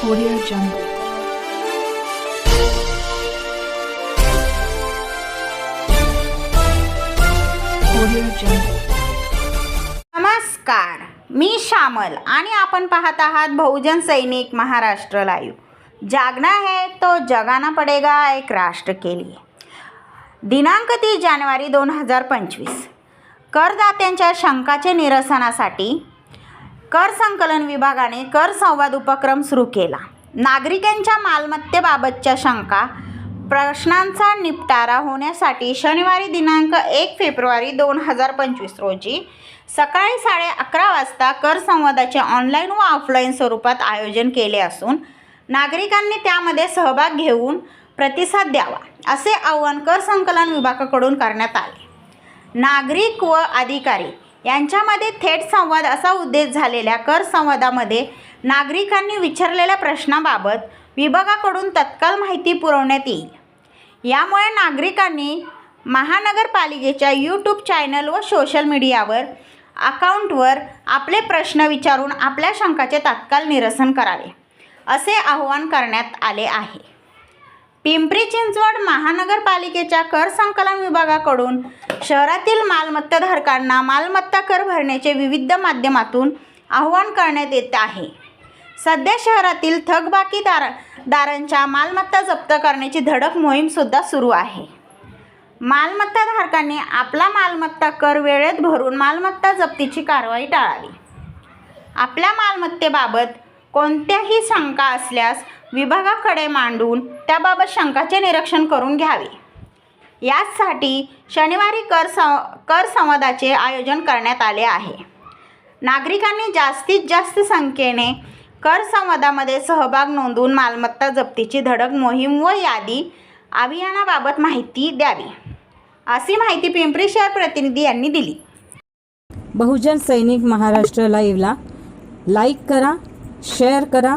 Audio Jungle. Audio Jungle. नमस्कार मी श्यामल आणि आपण पाहत आहात बहुजन सैनिक महाराष्ट्र लाईव्ह जागना है तो जगाना पडेगा एक राष्ट्र के लिए दिनांक तीस जानेवारी दोन हजार पंचवीस करदात्यांच्या शंकाचे निरसनासाठी कर संकलन विभागाने कर संवाद उपक्रम सुरू केला. नागरिकांच्या मालमत्तेबाबतच्या शंका प्रश्नांचा निपटारा होण्यासाठी शनिवारी दिनांक एक फेब्रुवारी दोन हजार पंचवीस रोजी सकाळी साडे अकरा वाजता कर संवादाचे ऑनलाईन व ऑफलाईन स्वरूपात आयोजन केले असून नागरिकांनी त्यामध्ये सहभाग घेऊन प्रतिसाद द्यावा असे आवाहन कर संकलन विभागाकडून करण्यात आले. नागरिक व अधिकारी यांच्यामध्ये थेट संवाद असा उद्देश झालेल्या कर संवादामध्ये नागरिकांनी विचारलेल्या प्रश्नाबाबत विभागाकडून तत्काळ माहिती पुरवण्यात येईल. यामुळे नागरिकांनी महानगरपालिकेच्या यूट्यूब चॅनल व सोशल मीडियावर अकाउंटवर आपले प्रश्न विचारून आपल्या शंकाचे तात्काळ निरसन करावे असे आवाहन करण्यात आले आहे. पिंपरी चिंचवड महानगरपालिकेच्या कर संकलन विभागाकडून शहरातील मालमत्ताधारकांना मालमत्ता कर भरण्याचे विविध माध्यमातून आवाहन करण्यात येत आहे. सध्या शहरातील थकबाकीदार दारांच्या मालमत्ता जप्त करण्याची धडक मोहीमसुद्धा सुरू आहे. मालमत्ताधारकांनी आपला मालमत्ता कर वेळेत भरून मालमत्ता जप्तीची कारवाई टाळावी. आपल्या मालमत्तेबाबत कोणत्याही शंका असल्यास विभागाकडे मांडून त्याबाबत शंकाचे निरीक्षण करून घ्यावे. याचसाठी शनिवारी कर सं कर संवादाचे आयोजन करण्यात आले आहे. नागरिकांनी जास्तीत जास्त संख्येने कर संवादामध्ये सहभाग नोंदवून मालमत्ता जप्तीची धडक मोहीम व यादी अभियानाबाबत माहिती द्यावी अशी माहिती पिंपरी शहर प्रतिनिधी यांनी दिली. बहुजन सैनिक महाराष्ट्र लाईव्हला लाईक करा शेअर करा